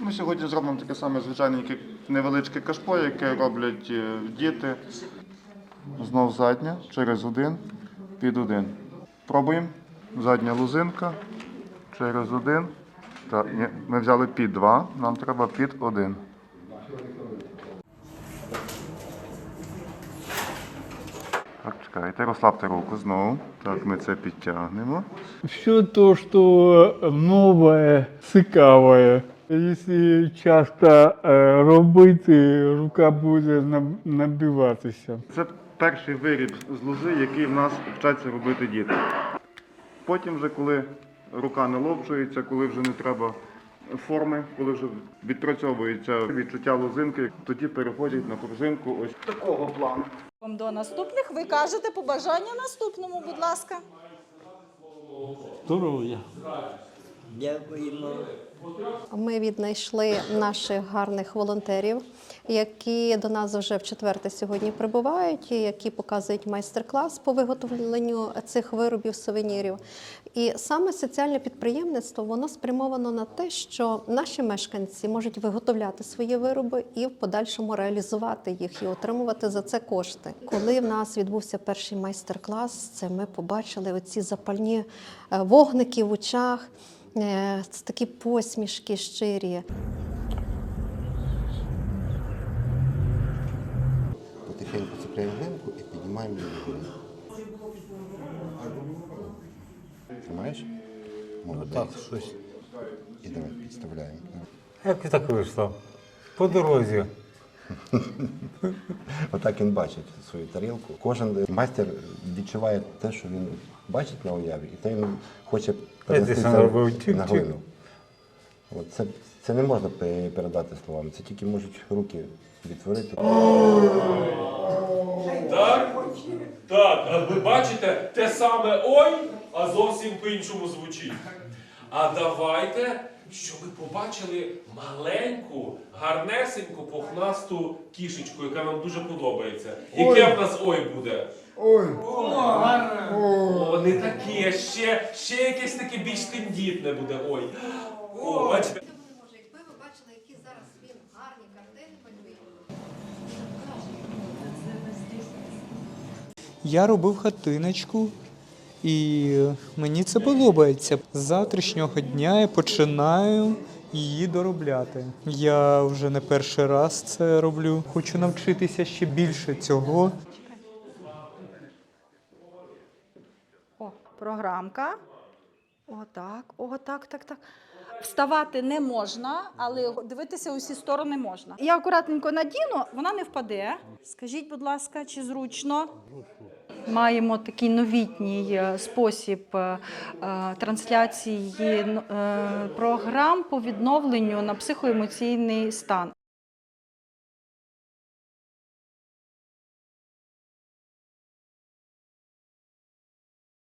Ми сьогодні зробимо таке саме звичайненьке невеличке кашпо, яке роблять е, діти. Знов задня, через один, під один. Пробуємо. Задня лузинка, через один. Так, ні, ми взяли під два, нам треба під один. Так, чекайте, розслабте руку знову. Так, ми це підтягнемо. Все то, что новое, цікаве. Якщо часто е, робити, рука буде набиватися. Це перший виріб з лози, який в нас вчаться робити діти. Потім, вже коли рука наловчується, коли вже не треба форми, коли вже відпрацьовується відчуття лозинки, тоді переходять на пружинку ось такого плану. До наступних ви кажете побажання наступному, будь ласка. Здоров'я. Дякуємо. Ми віднайшли наших гарних волонтерів, які до нас вже в четверте сьогодні прибувають, і які показують майстер-клас по виготовленню цих виробів сувенірів. І саме соціальне підприємництво воно спрямовано на те, що наші мешканці можуть виготовляти свої вироби і в подальшому реалізувати їх і отримувати за це кошти. Коли в нас відбувся перший майстер-клас, це ми побачили оці запальні е, вогники в очах. Е, Це такі посмішки щирі. Потихеньку цепляємо гемку і піднімаємо її вгору. Тримаєш? Молодець. Так, щось. І давай підставляємо. Як так вийшло? По дорозі. Отак він бачить свою тарілку. Кожен майстер відчуває те, що він бачить на уяві, і те він хоче перенести на глину. От це, це не можна передати словами, це тільки можуть руки відтворити. Так? Так, а ви бачите, те саме ой, а зовсім по-іншому звучить. А давайте, щоб ви побачили маленьку, гарнесеньку, пухнасту кішечку, яка нам дуже подобається. Яке в нас ой буде? Ой! О, не таке, ще, ще якесь таке більш тендітне буде ой. О, бачите? Якби ви бачили, які зараз він гарні картини малює. Я робив хатиночку, і мені це подобається. З завтрашнього дня я починаю її доробляти. Я вже не перший раз це роблю. Хочу навчитися ще більше цього. О, програмка. О, так, о, так, так. Вставати не можна, але дивитися усі сторони можна. Я акуратненько надіну, вона не впаде. Скажіть, будь ласка, чи зручно? Маємо такий новітній е, спосіб е, е, трансляції програм по відновленню на психоемоційний стан.